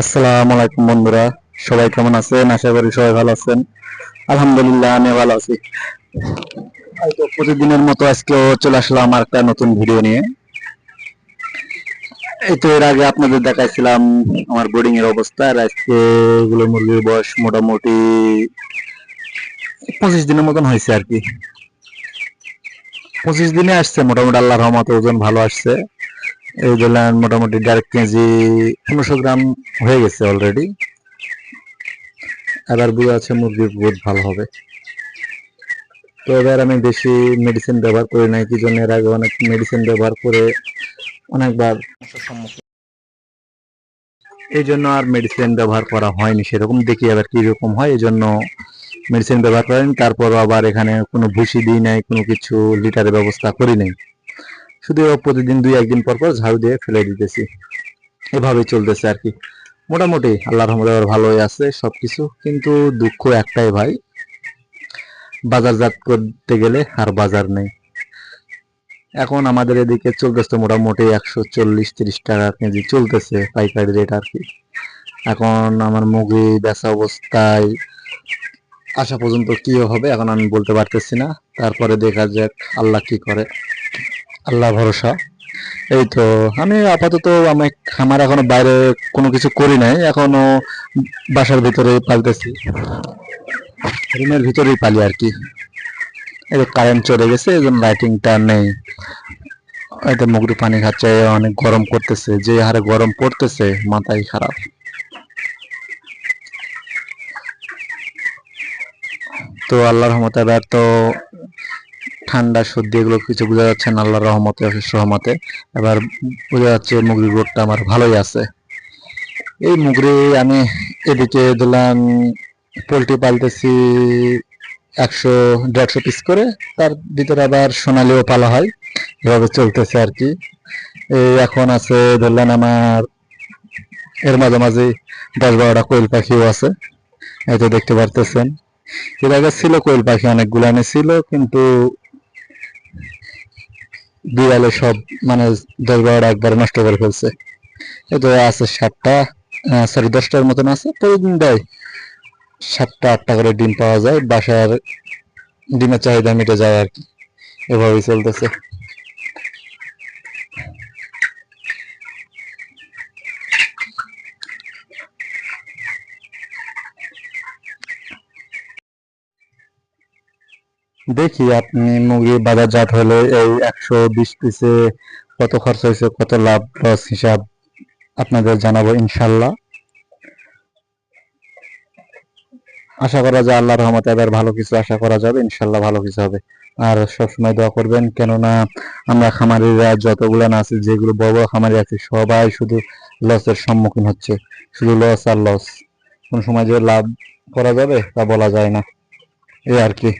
আসসালামু আলাইকুম বন্ধুরা, সবাই কেমন আছেন? আশা করি সবাই ভালো আছেন। আলহামদুলিল্লাহ, আমি ভালো আছি। প্রতিদিনের মতো আজকেও চলে আসলাম আমার একটা নতুন ভিডিও নিয়ে। এই তো এর আগে আপনাদের দেখাইছিলাম আমার বোর্ডিং এর অবস্থা, আর আজকে এগুলো মুরগির বয়স মোটামুটি পঁচিশ দিনের মতন হয়েছে আর কি। পঁচিশ দিনে আসছে, মোটামুটি আল্লাহর রহমতে ওজন ভালো আসছে। এই দিলেন মোটামুটি দেড় কেজি পনেরোশো গ্রাম হয়ে গেছে অলরেডি এবার বুঝে আছে, মুরগির গ্রোথ ভালো হবে। তো এবার আমি বেশি মেডিসিন ব্যবহার করি নাই, কি জন্য এর আগে অনেক মেডিসিন ব্যবহার করে অনেকবার এই জন্য আর মেডিসিন ব্যবহার করা হয়নি, সেরকম দেখি আবার কি রকম হয়, এই জন্য মেডিসিন ব্যবহার করেন। তারপর আবার এখানে কোনো ভুসি দিই নাই, কোনো কিছু লিটারের ব্যবস্থা করি নাই। শুধু প্রতিদিন দুই, একদিন পর পর ঝাড়ু দিয়ে ফেলে দিতেছি। এভাবেই চলতেছে আর কি। মোটামুটি আল্লাহ আবার ভালোই আছে সবকিছু, কিন্তু দুঃখ একটাই ভাই, বাজারজাত করতে গেলে আর বাজার নেই। এখন আমাদের এদিকে চলতেছে মোটামুটি একশো চল্লিশ, তিরিশ টাকা কেজি চলতেছে পাইকারি রেট আর কি। এখন আমার মুগি বেচা অবস্থায় আসা পর্যন্ত কি হবে এখন আমি বলতে পারতেছি না। তারপরে দেখা যাক আল্লাহ কি করে। আল্লাহ ভরসা। এই তো, আমি আপাতত আমি আমার এখনও বাইরে কোনো কিছু করি নাই, এখনও বাসার ভিতরে পালতেছি। রুমের ভিতরেই পালি আর কি। এই তো কারেন্ট চলে গেছে, এই জন্য লাইটিংটা নেই। এই তো মুগরি পানি খাচ্ছে অনেক গরম করতেছে যে হারে গরম পড়তেছে, মাথাই খারাপ। তো আল্লাহর রহমতে এবার তো ঠান্ডা, সর্দি, এগুলো কিছু বোঝা যাচ্ছে না, আল্লাহর রহমতে, অশেষ রহমতে। এবার বোঝা যাচ্ছে মুগরি রোডটা আমার ভালোই আছে। এই মুগরি আমি এদিকে দিলাম পোলট্রি পালতেছি একশো, দেড়শো পিস করে, তার ভিতরে আবার সোনালিও পালা হয়, এভাবে চলতেছে আর কি। এই এখন আছে ধরলেন আমার, এর মাঝে মাঝে দশ বারোটা কোয়েল পাখিও আছে, এই তো দেখতে পারতেছেন। এর আগে ছিল কোয়েল পাখি অনেকগুলানে ছিল, কিন্তু বিড়ালে সব মানে দশ বারোটা একবারে নষ্ট করে ফেলছে। এই তো আছে সাতটা সরি দশটার মতন আছে। প্রতিদিন দেয় সাতটা, আটটা করে ডিম পাওয়া যায়। বাসার ডিমের চাহিদা মিটে যায় আর কি। এভাবেই চলতেছে। দেখি আপনি মুরগি বাজারজাত হলে এই একশো বিশ পিসে কত খরচ হয়েছে, কত লাভ, লস হিসাব আপনাদের জানাব ইনশাল্লাহ। আশা করা যায় আল্লাহর রহমতে এবার ভালো কিছু আশা করা যাবে, ইনশাল্লাহ ভালো কিছু হবে। আর সবসময় দোয়া করবেন, কেননা আমরা খামারিরা যতগুলো না আছে, যেগুলো বড় বড় খামারি আছে, সবাই শুধু লসের সম্মুখীন হচ্ছে। শুধু লস আর লস। কোন সময় যে লাভ করা যাবে তা বলা যায় না। এই আর কি।